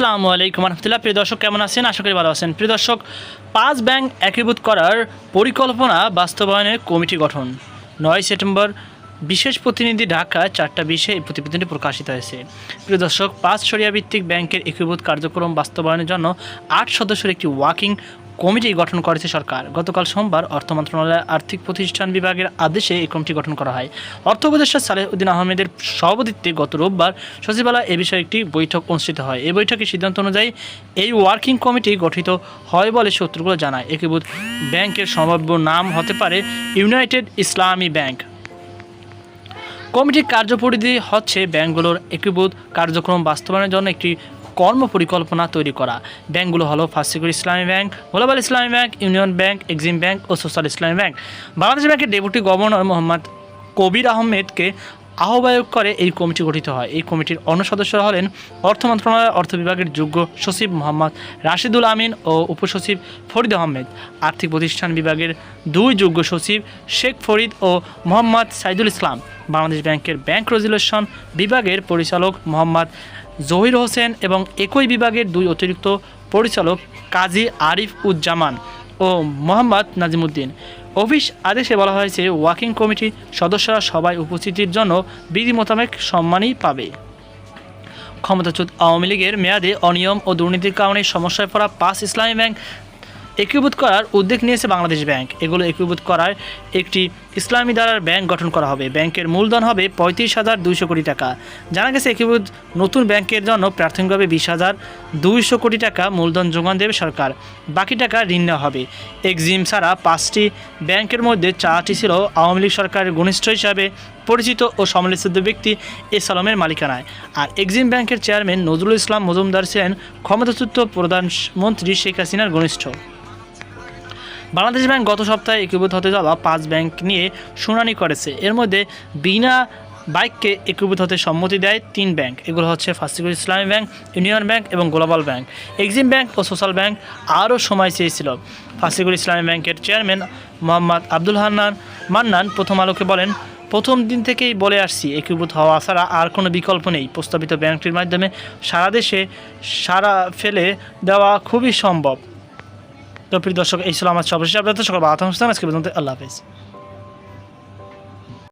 আসসালামু আলাইকুম রহমতুল্লাহ প্রিয় দর্শক, কেমন আছেন? আশা করি ভালো আছেন। প্রিয় দর্শক, পাঁচ ব্যাংক একীভূত করার পরিকল্পনা বাস্তবায়নের কমিটি গঠন। নয় সেপ্টেম্বর, বিশেষ প্রতিনিধি ঢাকা চারটা বিশে এই প্রতিবেদনটি প্রকাশিত হয়েছে। প্রিয় দর্শক, পাঁচ সরিয়া ভিত্তিক ব্যাংকের একীভূত কার্যক্রম বাস্তবায়নের জন্য আট সদস্যের একটি ওয়াকিং কমিটি গঠন করেছে সরকার। গতকাল সোমবার অর্থ মন্ত্রণালয়ের আর্থিক প্রতিষ্ঠান বিভাগের আদেশে এই কমিটি গঠন করা হয়। অর্থ উপদেষ্টা সালেহ উদ্দিন আহমেদের সভাপতিত্বে গত রোববার সচিবালয় এ বিষয়ে একটি বৈঠক অনুষ্ঠিত হয়। এই বৈঠকে সিদ্ধান্ত অনুযায়ী এই ওয়ার্কিং কমিটি গঠিত হয় বলে সূত্রগুলো জানায়। একীভূত ব্যাংকের সম্ভাব্য নাম হতে পারে ইউনাইটেড ইসলামী ব্যাংক। কমিটির কার্যপরিধি হচ্ছে ব্যাংকগুলোর একীভূত কার্যক্রম বাস্তবায়নের জন্য একটি কর্ম পরিকল্পনা তৈরি করা। ব্যাংকগুলো হলো first security Islami bank, global Islami bank, union bank, Exim bank ও সোশ্যাল ইসলামী ব্যাংক। বাংলাদেশ ব্যাংকের ডেপুটি গভর্নর মোহাম্মদ কবির আহমেদকে আহ্বায়ক করে এই কমিটি গঠিত হয়। এই কমিটির অন্য সদস্যরা হলেন অর্থ মন্ত্রণালয়ের অর্থ বিভাগের যোগ্য সচিব মোহাম্মদ রাশিদুল আমিন ও উপসচিব ফরিদ আহমেদ। আর্থিক প্রতিষ্ঠান বিভাগের দুই যোগ্য সচিব শেখ ফরিদ ও মোহাম্মদ সাইদুল ইসলাম। বাংলাদেশ ব্যাংকের ব্যাংক রেজুলেশন বিভাগের পরিচালক মোহাম্মদ জহির হোসেন এবং একই বিভাগের দুই অতিরিক্ত পরিচালক কাজী আরিফ উজ্জামান ও মোহাম্মদ নাজিমুদ্দিন। অফিস আদেশে বলা হয়েছে, ওয়াকিং কমিটি সদস্যরা সবাই উপস্থিতির জন্য বিধি মোতাবেক সম্মানই পাবে। ক্ষমতাচ্যুত আওয়ামী লীগের মেয়াদে অনিয়ম ও দুর্নীতির কারণে সমস্যায় পড়া পাঁচ ইসলামী ব্যাংক একীভূত করার উদ্যোগ নিয়েছে বাংলাদেশ ব্যাংক। এগুলো একীভূত করার একটি ইসলামী দ্বারার ব্যাংক গঠন করা হবে। ব্যাংকের মূলধন হবে পঁয়ত্রিশ হাজার দুইশো কোটি টাকা। জানা গেছে একীভূত নতুন ব্যাংকের জন্য প্রাথমিকভাবে বিশ হাজার দুইশো কোটি টাকা মূলধন যোগান দেবে সরকার। বাকি টাকা ঋণ নেওয়া হবে। এক্সিম ছাড়া পাঁচটি ব্যাংকের মধ্যে চারটি ছিল আওয়ামী লীগ সরকারের ঘনিষ্ঠ হিসাবে পরিচিত ও সমালোচিত ব্যক্তি এ সালমের মালিকানায়। আর এক্সিম ব্যাংকের চেয়ারম্যান নজরুল ইসলাম মজুমদার ছিলেন ক্ষমতাচ্যুত প্রধানমন্ত্রী শেখ হাসিনার ঘনিষ্ঠ। বাংলাদেশ ব্যাংক গত সপ্তাহে একীভূত হতে যাওয়া পাঁচ ব্যাংক নিয়ে শুনানি করেছে। এর মধ্যে বিনা বাইককে একীভূত হতে সম্মতি দেয় তিন ব্যাংক। এগুলো হচ্ছে first Islami bank, union bank এবং গ্লোবাল ব্যাংক। এক্সিম ব্যাংক ও সোশ্যাল ব্যাংক আরও সময় চেয়েছিল। ফার্স্ট ইসলামী ব্যাংকের চেয়ারম্যান মোহাম্মদ আব্দুল হান্নান মান্নান প্রথম আলোকে বলেন, প্রথম দিন থেকেই বলে আসছি, একীভূত হওয়া ছাড়া আর কোনো বিকল্প নেই। প্রস্তাবিত ব্যাংকটির মাধ্যমে সারা দেশে সারা ফেলে দেওয়া খুবই সম্ভব। তো প্রিয় দর্শক এই ছিল আমার সর্বশেষ আপনাদের সকল বাধা আজকে পর্যন্ত আল্লাহ হাফেজ।